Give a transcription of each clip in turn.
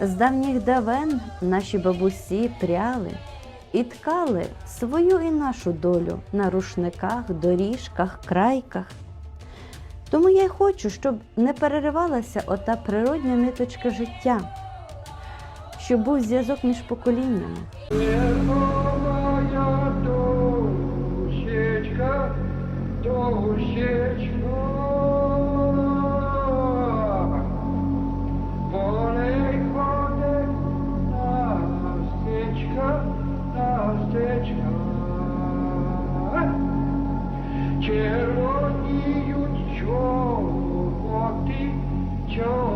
З давніх давен наші бабусі пряли і ткали свою і нашу долю на рушниках, доріжках, крайках. Тому я й хочу, щоб не переривалася ота природня ниточка життя, щоб був зв'язок між поколіннями. Моя дощечка, Joe.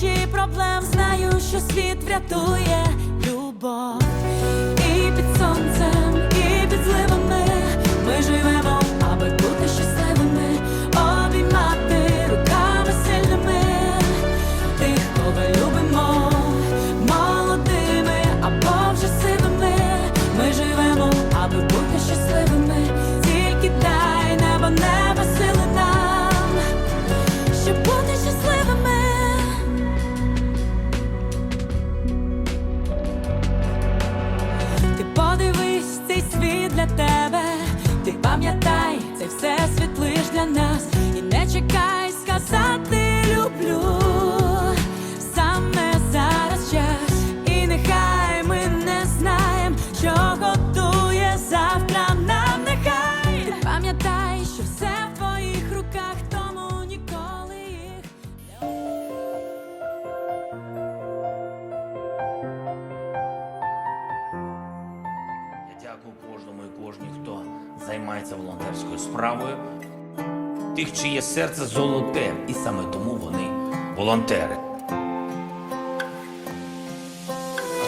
тисячі проблем знаю, що світ врятує любов. Кожній, хто займається волонтерською справою. Тих, чиє серце золоте, і саме тому вони волонтери.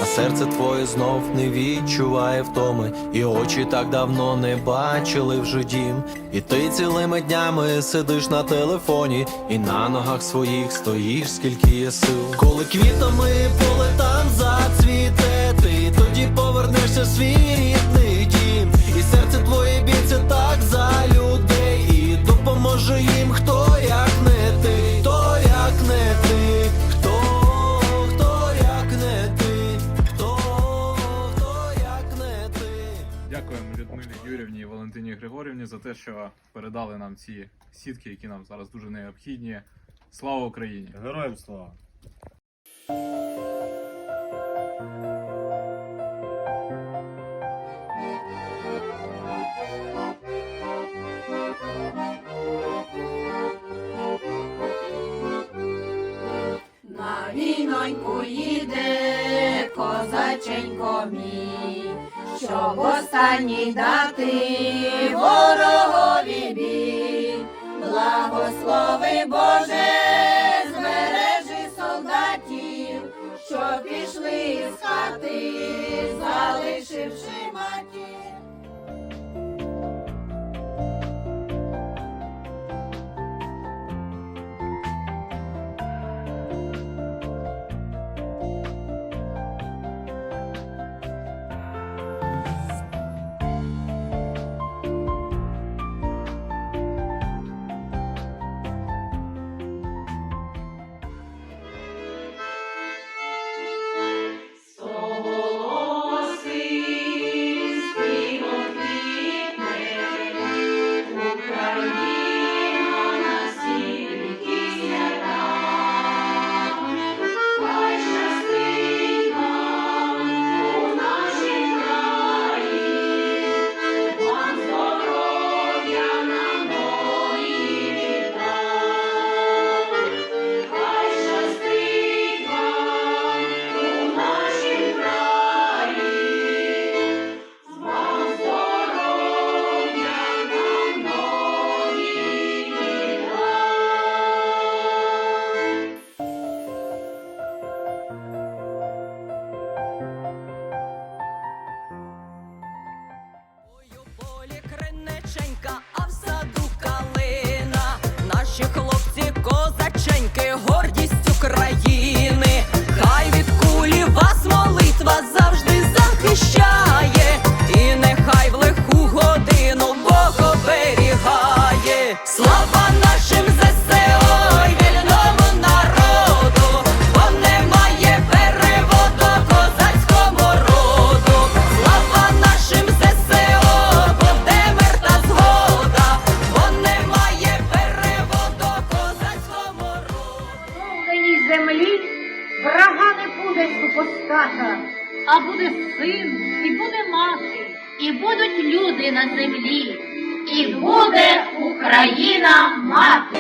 А серце твоє знов не відчуває втоми, і очі так давно не бачили вже дім. І ти цілими днями сидиш на телефоні, і на ногах своїх стоїш, скільки є сил. Коли квітами поле там зацвіте, ти тоді повернешся в свій Дякуємо Людмилі Юрівні і Валентині Григорівні за те, що передали нам ці сітки, які нам зараз дуже необхідні. Слава Україні! Героям слава! На війноньку їде козаченько мій, щоб останній дати ворогові біль. благослови Боже, збережи солдатів, що пішли з хати, залишивши матір. хата, а буде син, і буде мати, і будуть люди на землі, і буде Україна мати.